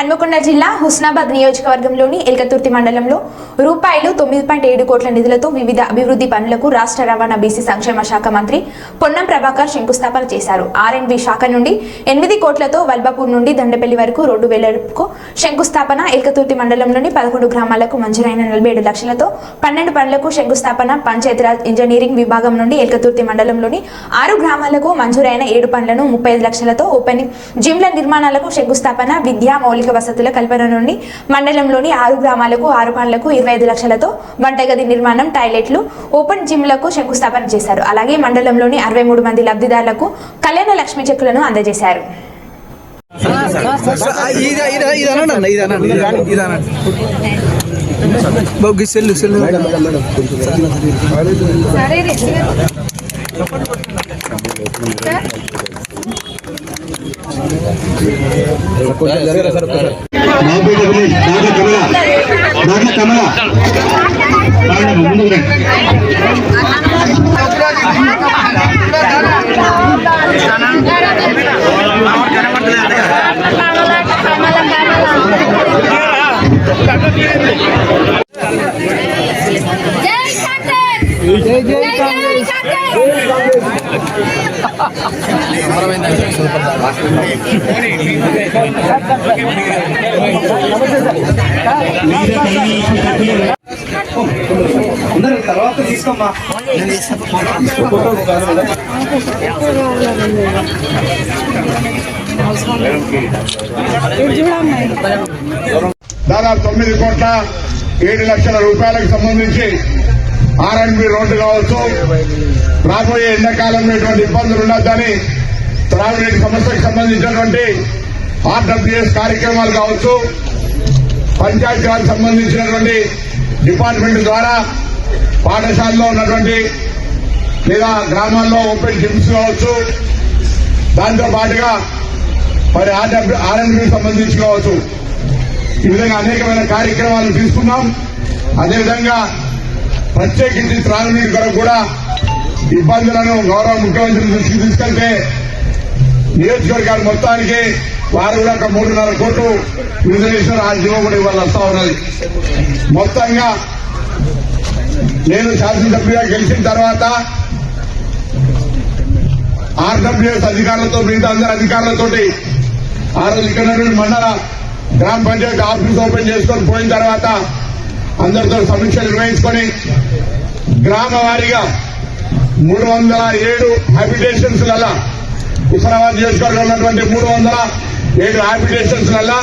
హన్మకొండ జిల్లా హుస్నాబాద్ నియోజకవర్గంలోని ఎల్కతుర్తి మండలంలో రూపాయలు తొమ్మిది పాయింట్ ఏడు కోట్ల నిధులతో వివిధ అభివృద్ధి పనులకు రాష్ట్ర రవాణా బీసీ సంక్షేమ శాఖ మంత్రి పొన్నం ప్రభాకర్ శంకుస్థాపన చేశారు. ఆర్ఎండ్బి శాఖ నుండి ఎనిమిది కోట్లతో వల్బాపూర్ నుండి దండపల్లి వరకు రోడ్డు వేలకు శంకుస్థాపన ఎల్కతుర్తి మండలంలోని పదకొండు గ్రామాలకు మంజూరైన నలభై ఏడు లక్షలతో పన్నెండు పనులకు శంకుస్థాపన పంచాయతీరాజ్ ఇంజనీరింగ్ విభాగం నుండి ఎల్కతుర్తి మండలంలోని ఆరు గ్రామాలకు మంజూరైన ఏడు పనులను ముప్పై ఐదు లక్షలతో ఓపెనింగ్ జిమ్ల నిర్మాణాలకు శంకుస్థాపన విద్యా మౌలిక వసతుల కల్పన నుండి మండలంలోని ఆరు గ్రామాలకు ఆరు పనులకు ఇరవై ఐదు లక్షలతో వంటగది నిర్మాణం టాయిలెట్లు ఓపెన్ జిమ్లకు శంకుస్థాపన చేశారు. అలాగే మండలంలోని అరవై మూడు మంది లబ్ధిదారులకు కళ్యాణ లక్ష్మి చెక్కులను అందజేశారు. Jai Jai Jai! అందరు తర్వాత తీసుకోమ్మా దాదాపు తొమ్మిది కోట్ల ఏడు లక్షల రూపాయలకు సంబంధించి ఆర్ఎండ్బి రోడ్డు కావచ్చు. రాబోయే ఎండాకాలంలో ఎటువంటి ఇబ్బందులు ఉండొద్దని త్రాగునీటి సమస్యకు సంబంధించినటువంటి ఆర్డబ్ల్యూఎస్ కార్యక్రమాలు కావచ్చు పంచాయతీరాజ్ సంబంధించినటువంటి డిపార్ట్మెంట్ ద్వారా పాఠశాలలో ఉన్నటువంటి లేదా గ్రామాల్లో ఓపెన్ జిమ్స్ కావచ్చు. దాంతో పాటుగా మరి ఆర్ఎండ్బి సంబంధించి కావచ్చు. ఈ విధంగా అనేకమైన కార్యక్రమాలు తీసుకున్నాం. అదేవిధంగా ప్రత్యేకించి త్రాగునీరు కొరకు కూడా ఇబ్బందులను గౌరవ ముఖ్యమంత్రి దృష్టికి తీసుకెళ్తే నియోజకవర్గాలు మొత్తానికి వారు కూడా ఒక మూడున్నర కోట్లు విడుదల చేసిన ఆ జీవో కూడా ఇవాళ వస్తా ఉన్నది. మొత్తంగా నేను శాసనసభ్యుగా గెలిచిన తర్వాత ఆర్డబ్ల్యూఎస్ అధికారులతో మిగతా అందరి అధికారులతోటి ఆ రోజు ఇక్కడ మండల గ్రామ పంచాయతీ ఆఫీస్ ఓపెన్ చేసుకొని పోయిన తర్వాత అందరితో సమీక్షలు నిర్వహించుకొని గ్రామ వారీగా మూడు వందల ఏడు హ్యాబిటేషన్స్ లల్లా హుస్నాబాద్ నియోజకవర్గంలో ఉన్నటువంటి మూడు వందల ఏడు హ్యాబిటేషన్స్ లల్లా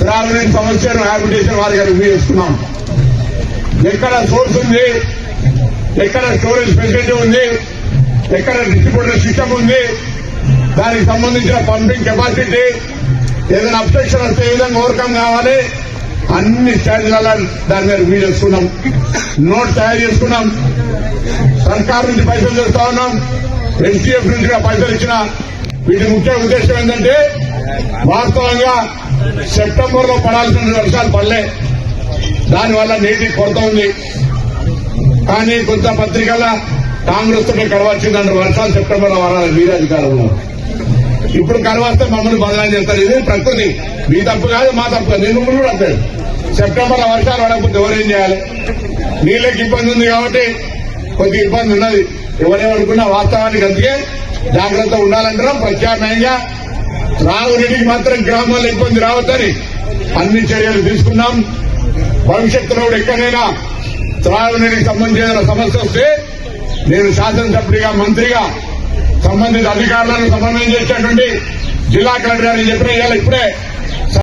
త్రాగునీటి సమస్యను హ్యాబిటేషన్ వారిగా రివ్యూ చేస్తున్నాం. ఎక్కడ సోర్స్ ఉంది? ఎక్కడ స్టోరేజ్ ఫెసిలిటీ ఉంది? ఎక్కడ డిస్ట్రిబ్యూటర్ సిస్టమ్ ఉంది? దానికి సంబంధించిన పంపింగ్ కెపాసిటీ? ఏదైనా అబ్స్ట్రక్షన్ వస్తే ఏ విధంగా ఓవర్కమ్ కావాలి? అన్ని స్టాండ్ల దాని మీద వీడు చేసుకున్నాం నోట్ తయారు చేసుకున్నాం. సర్కార్ నుంచి పైసలు చేస్తా ఉన్నాం. ఎన్సీఎఫ్ నుంచి పైసలు ఇచ్చిన. వీటి ముఖ్య ఉద్దేశం ఏంటంటే వాస్తవంగా సెప్టెంబర్లో పడాల్సిన వర్షాలు పడలే. దానివల్ల నీటి కొరత ఉంది. కానీ కొంత పత్రికల కాంగ్రెస్తో కడవచ్చిందంటారు వర్షాలు సెప్టెంబర్లో వారాలి మీరే అధికారంలో. ఇప్పుడు కడవస్తే మమ్మల్ని బదనాలు చేస్తారు. ఇది ప్రకృతి. మీ తప్పు కాదు మా తప్పు కాదు. నేను కూడా అంటాడు సెప్టెంబర్ వర్షాలు పడకపోతే ఎవరేం చేయాలి? నీళ్ళకి ఇబ్బంది ఉంది కాబట్టి కొద్ది ఇబ్బంది ఉన్నది. ఎవరేమనుకున్నా వాస్తవానికి అందుకే జాగ్రత్త ఉండాలంటారా ప్రత్యామ్నాయంగా రాగునీటికి మాత్రం గ్రామాల్లో ఇబ్బంది రావద్దని అన్ని చర్యలు తీసుకున్నాం. భవిష్యత్తులో కూడా ఎక్కడైనా త్రాగునీటికి సంబంధించిన సమస్య వస్తే నేను శాసనసభ్యుడిగా మంత్రిగా సంబంధిత అధికారులను సమన్వయం చేసేటువంటి జిల్లా కలెక్టర్ గారు చెప్పిన ఇవాళ ఇప్పుడే